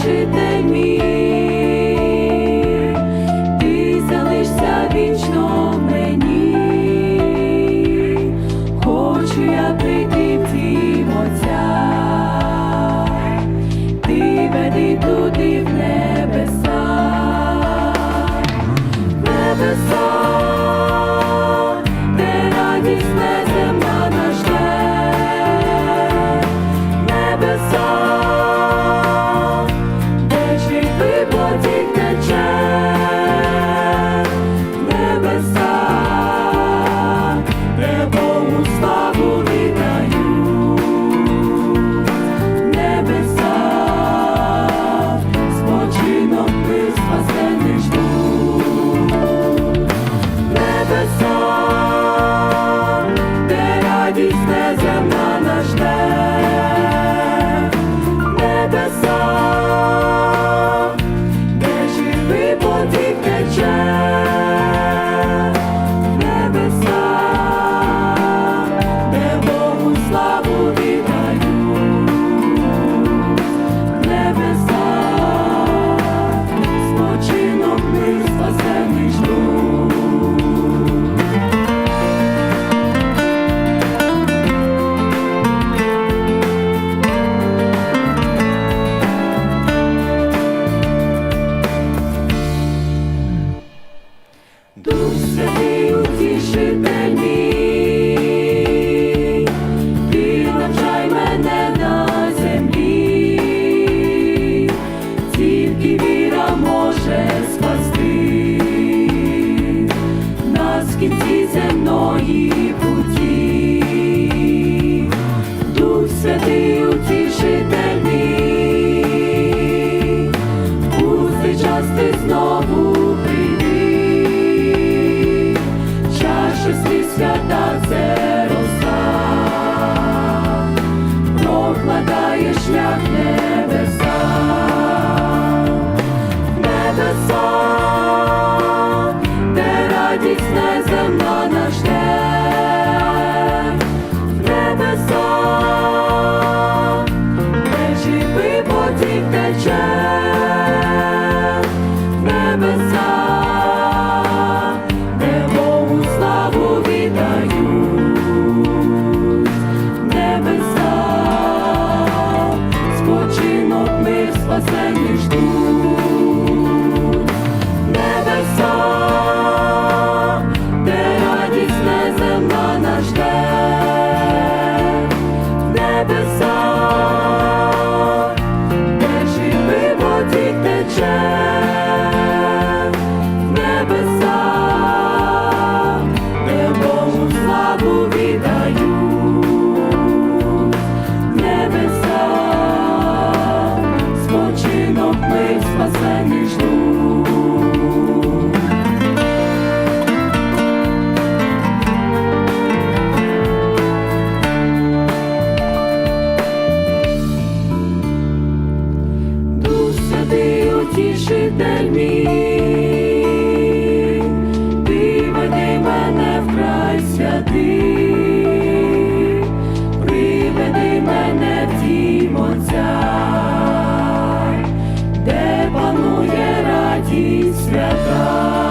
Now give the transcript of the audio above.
бачите мій. святий утішитель мій, у час ти знову прийди, чаша слів свята це роса, прокладає шлях небеса, небеса, де радість неземна наш день. утішитель мій, ти мене в край святий, приведи мене в дім Отця, де панує радість свята.